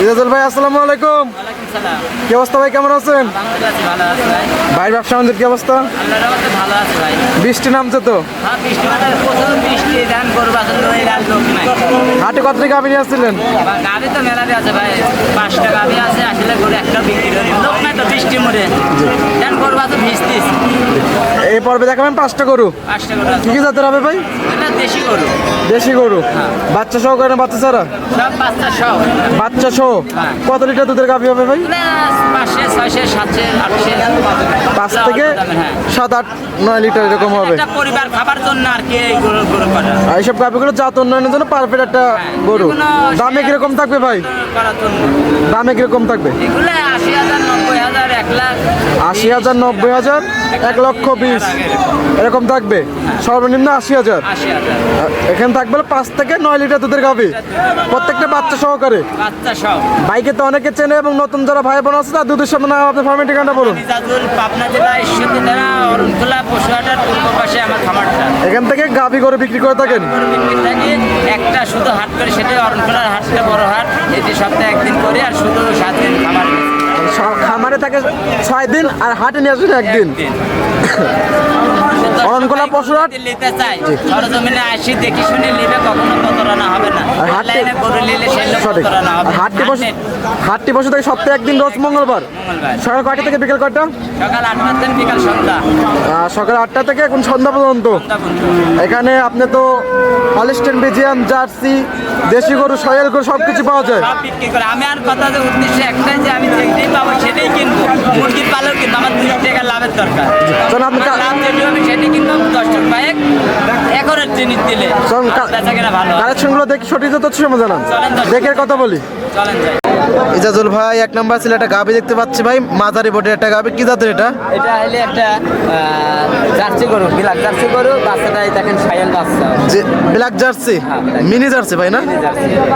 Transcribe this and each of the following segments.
ইজাজুল ভাই আসসালামু আলাইকুম। কি অবস্থা ভাই কেমন আছেন? ভাই। ব্যবসা আমাদের কি অবস্থা? বৃষ্টি নামছে তো? হ্যাঁ বৃষ্টি হাটে কত টাকা আপনি আসছিলেন বা গাভি তো মেলাতে আছে ভাই পাঁচটা গাভি আছে আসলে করে একটা বিক্রি করি লোক নাই তো বৃষ্টি মরে করব ভিজতিস এই পর্বে দেখাবেন পাঁচটা গরু। পাঁচটা করে কি কি জাতের হবে ভাই? দেশি গরু। দেশি গরু। বাচ্চা সহ করে না বাচ্চা ছাড়া? সব বাচ্চা সব বাচ্চা সহ। হ্যাঁ। কত লিটার দুধের গাভি হবে ভাই? পাঁচশে ছয়শে সাতশে আটশে। পাঁচ থেকে হ্যাঁ। সাত আট নয় লিটার এরকম হবে। পরিবার খাবার জন্য আর কি গরু গরু এইসব গাভিগুলো জাত উন্নয়নের জন্য পারফেক্ট একটা গরু। দামে কীরকম থাকবে ভাই? দামে কীরকম থাকবে? এগুলো আশি হাজার নব্বই হাজার এক লাখ আশি হাজার নব্বই হাজার এক লক্ষ বিশ। এরকম থাকবে? সর্বনিম্ন আশি হাজার। এখানে থাকবে পাঁচ থেকে নয় লিটার দুধের গাভি। প্রত্যেকটা বাচ্চা সহকারে। বাইকে তো অনেকে চেনে এবং নতুন যারা ভাই বোন আছে তার দুধের সামনে নাম আপনার ফার্মের ঠিকানাটা বলুন। এখান থেকে গাভি করে বিক্রি করে থাকেন। একটা শুধু হাট করে সেটাই অরুণখোলার হাটটা বড় হাট এটি সপ্তাহে একদিন করে আর শুধু সাত দিন খামার। স- খামারে থাকে ছয় দিন আর হাটে নিয়ে আসবেন একদিন। অরণখোলা পশুরহাট? নিতে চাই সরজমিনে আসি দেখি শুনে কখনো প্রতারণা হবে না। অনলাইনে গরু নিলে প্রতারণা হবে? হাটটি বসে হাটে হাটটি বসে থাকে সপ্তাহে একদিন রোজ মঙ্গলবার? মঙ্গলবার। সকাল কয়টা থেকে বিকেল কয়টা? সকাল আটটা থেকে বিকাল সন্ধ্যা। সকাল আটটা থেকে এখন সন্ধ্যা পর্যন্ত। এখানে আপনি তো হলিস্টেন বেজিয়ান জার্সি দেশি গরু সয়েল গরু সব কিছু পাওয়া যায়। আমি আর কথা উদ্দেশ্য একটাই যে আমি যেটাই পাবো সেটাই কিনবো। পালেও কিন্তু আমার দুই টাকা লাভের দরকার। লাভ যেটি হবে সেটি কিন্তু দশ টাকা জিনিস দিলে চলুন কা- বেচা কেনা ভালো। কালেকশনগুলো দেখি সঠিক তথ্য সময় জানান দেখে কথা বলি। চলেন যাই ইজাজুল ভাই এক নম্বর ছিল একটা গাবি দেখতে পাচ্ছি ভাই। মাঝারি বোর্ডের একটা গাবি কি জাতের এটা? এটা হলে একটা জার্সি গরু বিলাক জার্সি গরু। বাচ্চাটাই দেখেন সাইল বাচ্চা। যে ব্ল্যাক জার্সি? হ্যাঁ, মিনি জার্সি ভাই না?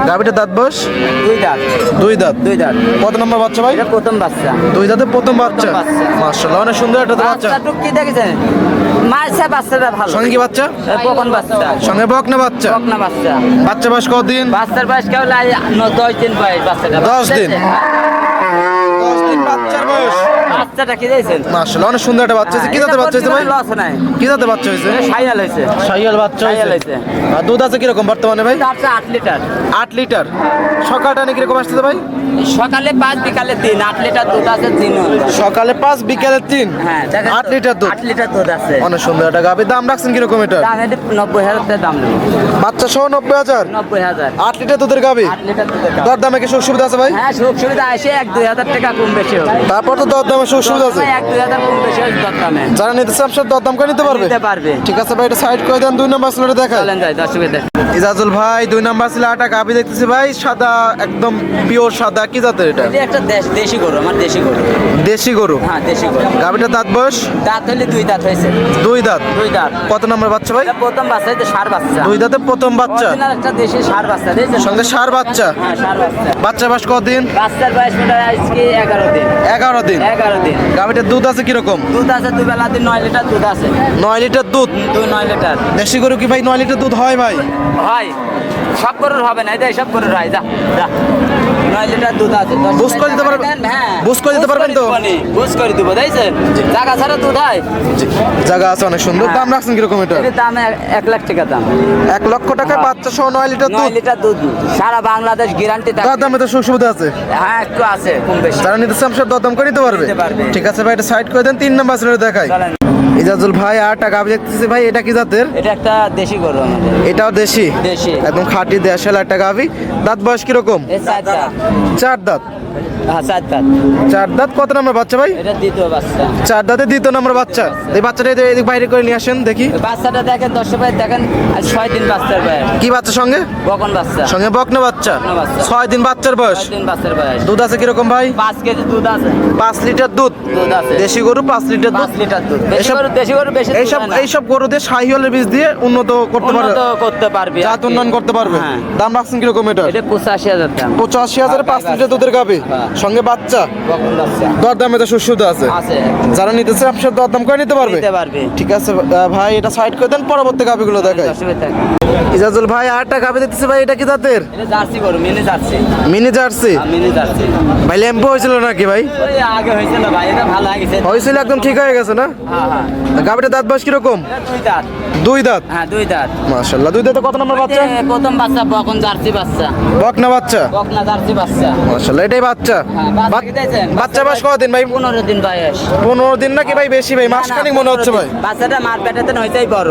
গাবিটা দাঁত দুই দাঁত। দুই দাঁত। দুই দাঁত। কত নম্বর বাচ্চা ভাই? এটা প্রথম বাচ্চা। দুই দাঁতে প্রথম বাচ্চা। অনেক সুন্দর একটা বাচ্চা বাচ্চা কি দেখেছেন? মাঝে বাচ্চাটা ভালো। সঙ্গে বাচ্চা? কখন বাচ্চা। সঙ্গে বকনা বাচ্চা? বকনা বাচ্চা। বাচ্চা বয়স কতদিন বাচ্চার বয়স কেবল দশ দিন বয়স বাচ্চাটা দশ দিন। দশ দিন বাচ্চার বয়স। বাচ্চাটা কি দিয়েছেন মার্শাল্লাহ অনেক সুন্দর একটা বাচ্চা হয়েছে। কি জাতের বাচ্চা হয়েছে ভাই? লস নাই কি জাতের বাচ্চা হয়েছে? সাইয়াল হয়েছে। সাইয়াল বাচ্চা হয়েছে। আর দুধ আছে কীরকম বর্তমানে ভাই? চারশো আট লিটার। আট লিটার। সকালটা নাকি কীরকম আসতেছে ভাই? সকালে পাঁচ বিকালে তিন। আট লিটার দুধ আছে তিন সকালে পাঁচ বিকেলে তিন? হ্যাঁ আট লিটার দুধ? আট লিটার দুধ আছে। অনেক সুন্দর একটা গাভি দাম রাখছেন কীরকম এটা দাম এটি নব্বই হাজার দাম বাচ্চা সহ নব্বই হাজার? নব্বই হাজার। আট লিটার দুধের গাভি? আট লিটার দুধের দাম দর দামে কি সুখ সুবিধা আছে ভাই? হ্যাঁ সুখ সুবিধা আছে এক দুই হাজার টাকা কম বেশি হবে। তারপর তো দর দামে সুখ সুবিধা আছে। এক দুই হাজার কম বেশি হবে দরদামে। যারা নিতে চান সব দর দাম করে নিতে পারবে? নিতে পারবে। ঠিক আছে ভাই এটা সাইড করে দেন দুই নাম্বার স্লটে দেখায় চলেন যাই সুবিধা ইজাজুল ভাই দুই নাম্বার ছিল আটা গাভি দেখতেছি ভাই সাদা একদম পিওর সাদা। কি জাতের এটা? এটা একটা দেশ দেশি গরু আমার দেশি গরু। দেশি গরু? হ্যাঁ দেশি গরু। গাভিটার দাঁত বয়স? দাঁত হলে দুই দাঁত হয়েছে। দুই দাঁত? দুই দাঁত। কত নম্বর বাচ্চা ভাই? এটা প্রথম বাচ্চা এটা সার বাচ্চা। দুই দাঁতে প্রথম বাচ্চা? একটা দেশি সার বাচ্চা দেখছেন সঙ্গে সার বাচ্চা? হ্যাঁ সার বাচ্চা। বাচ্চা বাস কদিন বাচ্চার বয়স মোটা আজকে এগারো দিন। এগারো দিন? এগারো দিন। গাভিটার দুধ আছে কীরকম? দুধ আছে দুই বেলা দিন নয় লিটার দুধ আছে। নয় লিটার দুধ? দুই নয় লিটার। দেশি গরু কি ভাই নয় লিটার দুধ হয় ভাই? হয়। সব গরুর হবে না এটা সব গরুর হয় যা যা। নয় লিটার দুধ আছে দশ বুঝ করে দিতে পারবেন? হ্যাঁ। করে দিতে পারবেন তো? বুঝ করে দিব দেখছেন? জায়গা ছাড়া দুধ হয়। জায়গা আছে অনেক সুন্দর। দাম রাখছেন কীরকম এটা দাম এক- লাখ টাকা দাম। এক লক্ষ টাকা বাচ্চা নয় লিটার দুধ। লিটার দুধ। সারা বাংলাদেশ গ্যারান্টি দর দামে তো সুবিধা আছে। হ্যাঁ একটু আছে কম বেশি। যারা নিতে চান সব দর দাম করে নিতে পারবে। ঠিক আছে ভাই এটা সাইড করে দেন তিন নাম্বার দেখাই। চলেন। ইজাজুল ভাই আর টাকা আমি দেখতেছি ভাই এটা কি জাতের? এটা একটা দেশি গরু আমাদের। এটাও দেশি? দেশি। একদম খাঁটি দেশাল একটা গাভি দাঁত বয়স কীরকম? চার দাঁত। চার দাঁত। হ্যাঁ চার দাঁত। চার দাঁত কত নম্বর বাচ্চা ভাই? এটা দ্বিতীয় বাচ্চা। চার দাঁতে দ্বিতীয় নম্বর বাচ্চা। এই বাচ্চাটা এদিকে- বাইরে করে নিয়ে আসেন দেখি। বাচ্চাটা দেখেন দশ ভাই দেখেন ছয় দিন বাচ্চার বয়স। কি বাচ্চা সঙ্গে? বকন বাচ্চা। সঙ্গে বকনা বাচ্চা। ছয় দিন বাচ্চার বয়স। দিন বাচ্চার বয়স। দুধ আছে কীরকম ভাই? পাঁচ কেজি দুধ আছে। পাঁচ লিটার দুধ। দুধ আছে। দেশি গরু পাঁচ লিটার দুধ। লিটার দুধ। দেশি গরু দেশি গরু বেশি এইসব। এইসব গরুদের শাহিওয়ালের বীজ দিয়ে উন্নত করতে পারবে। উন্নত করতে পারবি জাত উন্নয়ন করতে পারবে। হ্যাঁ। দাম রাখছেন কীরকম এটা? এটা পঁচাশি হাজার দাম। পঁচাশি হাজার পাঁচ লিটার দুধের হ্যাঁ। সঙ্গে বাচ্চা? দরদামে তো সুস্থ আছে। আছে। যারা নিতেছে আপনার দরদাম করে নিতে পারবে? ঠিক আছে ভাই এটা সাইড করে দেন পরবর্তী গাভিগুলো দেখাই। ইজাজুল ভাই আরেকটা গাভি দেখতেছি ভাই এটা কি জাতের? Mini jersey. Mini jersey? হ্যাঁ, মিনি জার্সি। ভাই ল্যাম্পো হয়েছিল নাকি ভাই? আগে হয়েছিল ভাই এটা ভালো হয়েছিল একদম ঠিক হয়ে গেছে না? হ্যাঁ হ্যাঁ। দাঁত বয়স কীরকম? দুই দাঁত। দুই দাঁত? হ্যাঁ দুই দাঁত। মাশাল্লাহ দুই দাঁতে কত নম্বর বাচ্চা? প্রথম বাচ্চা বকন জার্সি বাচ্চা। বকনা বাচ্চা? বকনা জার্সি বাচ্চা। মাশাল্লাহ এটাই বাচ্চা। হ্যাঁ, বাচ্চা কি দিয়েছেন? বয়স কদিন ভাই? পনেরো দিন বয়স। পনেরো দিন নাকি ভাই বেশি ভাই? মাস খানিক মনে হচ্ছে ভাই। বাচ্চাটা মার পেটাতে হইতেই বড়।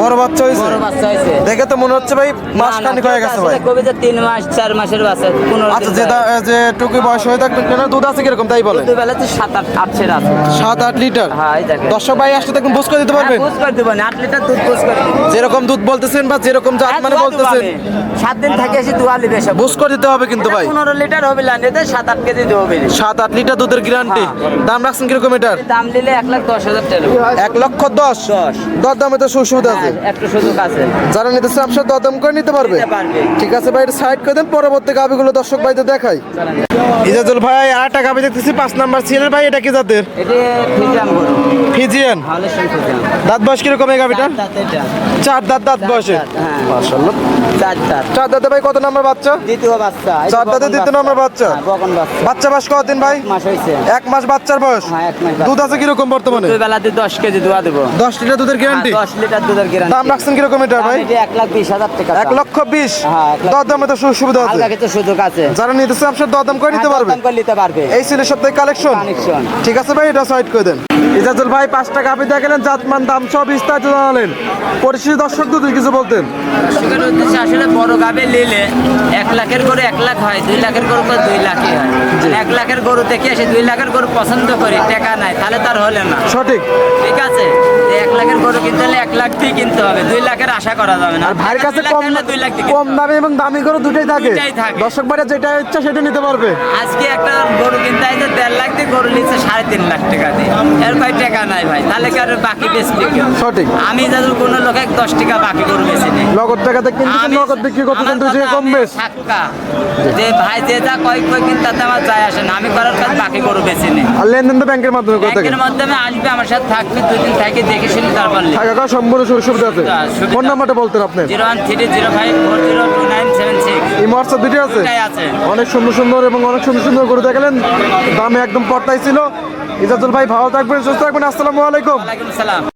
বড় বাচ্চা হয়েছে বড় বাচ্চা হয়েছে দেখে তো মনে হচ্ছে ভাই মাস খানিক হয়ে গেছে ভাই। কবি যে তিন মাস চার মাসের বাচ্চা পনেরো আচ্ছা যে যে টুকি বয়স হয়ে থাকবে কেন দুধ আছে কীরকম তাই বলেন? দুই বেলাতে সাত আট আট ছেড়ে আছে। সাত আট লিটার? হ্যাঁ দর্শক ভাই আসলে দেখুন বুঝ করে দিতে পারবেন? বুঝ করে দেবো না আট লিটার দুধ বুঝ করে যেরকম দুধ বলতেছেন বা যেরকম জাত হ্যাঁ, মানে বলতেছেন। সাত দিন থাকে এসে দোয়া লিবে বুঝ করে দিতে হবে কিন্তু ভাই। পনেরো লিটার হবে লাইনে সাত আট কেজি দেবো সাত আট লিটার দুধের গ্যারান্টি হ্যাঁ। দাম রাখছেন কীরকম এটার? দাম নিলে এক লাখ দশ হাজার টাকা। এক লক্ষ দশ? দশ। দর দামে তো সুসুদ আছে। হ্যাঁ, একটু সুযোগ আছে। যারা নিতে চান আপনার দরদাম করে নিতে পারবে। ঠিক আছে ভাই সাইড করে দেন পরবর্তী গাবিগুলো দর্শক ভাইদের দেখাই। ইজাজুল ভাই গাবি দেখতেছি পাঁচ নাম্বার সিলের ভাই এটা কি জাতের? ফিজিয়ান দাঁত বয়স কীরকম এই গাবিটা চার দাঁত দাঁত বয়সে হ্যাঁ। মাশাআল্লাহ। চার দাঁতে। ভাই কত নাম্বার বাচ্চা? দ্বিতীয় বাচ্চা। চার দাঁতে দ্বিতীয় নম্বর বাচ্চা। হ্যাঁ, বকন বাচ্চা। বাচ্চা বয়স কতদিন ভাই? এক মাস হয়েছে এক মাস বাচ্চার বয়স? হ্যাঁ এক মাস দুধ আছে কীরকম বর্তমানে? দুই বেলাতে দশ কেজি দোয়া দেবো। দশ লিটার দুধের গ্যারান্টি দশ লিটার দুধের গ্যারান্টি দাম রাখছেন কীরকম এটা ভাই? এক লাখ বিশ হাজার টাকা। এক লক্ষ বিশ? হ্যাঁ, দর দামে তো সুবিধা আছে। হালকা কিছু সুযোগ আছে। যারা নিতে চান আপনার দর দাম করে নিতে হ্যাঁ, পারবে? দরদাম করে নিতে পারবে। এই ছিল সপ্তাহে কালেকশন কানেকশন ঠিক আছে ভাই এটা সাইড করে দেন। ইজাজুল ভাই পাঁচটা কাপি দেখালেন জাতমান দাম সব বিস্তারিত জানালেন। পরিচিত দর্শক দুদিন কিছু বলতেন। দর্শকের উদ্দেশ্যে আসলে বড় গাবে নিলে এক লাখের করে এক লাখ হয় দুই লাখের করে তো দুই লাখই হয়। এক লাখের গরু দেখে এসে দুই লাখের গরু পছন্দ করি টাকা নাই তাহলে তার হলে না। সঠিক। ঠিক আছে? এক লাখের গরু কিনতে হলে এক লাখ দিয়ে কিনতে হবে দুই লাখের আশা করা যাবে না। আর ভাইয়ের কাছে দুই লাখ কম থাকলে দুই লাখ দিয়ে কম দামি এবং দামি করে দুটাই থাকে। দর্শক ভাইরা যেটা ইচ্ছা সেটা নিতে পারবে। আজকে একটা গরু কিনতে আছে দেড় লাখ দিয়ে গরু নিচ্ছে সাড়ে তিন লাখ টাকা দিয়ে। এর ভাই টাকা নাই ভাই তাহলে কি আর বাকি বেশি সঠিক। আমি যাদের কোনো লোকে দশ টাকা বাকি গরু বেশি নেই নগদ টাকাতে কিনতেছেন নগদ বিক্রি আমার দুই কম বেশ। যে ভাই যে যা কয় কয় কিন্তু আমার যায় আসে না আমি করার কাজ বাকি গরু বেশি নেই আর লেনদেন তো ব্যাংকের মাধ্যমে করে থাকে ব্যাংকের মাধ্যমে আসবে আমার সাথে থাকবে দুই দিন থেকে দেখে শুনে তারপর টাকা করা সম্পূর্ণ সুযোগ সুবিধা আছে। সুবিধা। ফোন নাম্বারটা বলতেন আপনি। Zero one three zero five four zero two nine seven six. এই হোয়াটসঅ্যাপ দুটি আছে? আছে। অনেক সুন্দর সুন্দর এবং অনেক সুন্দর সুন্দর করে দেখালেন। দামে একদম পর্দায় ছিল। ইজাজুল ভাই ভালো থাকবেন সুস্থ থাকবেন। আসসালামু আলাইকুম। ওয়ালাইকুম সালাম।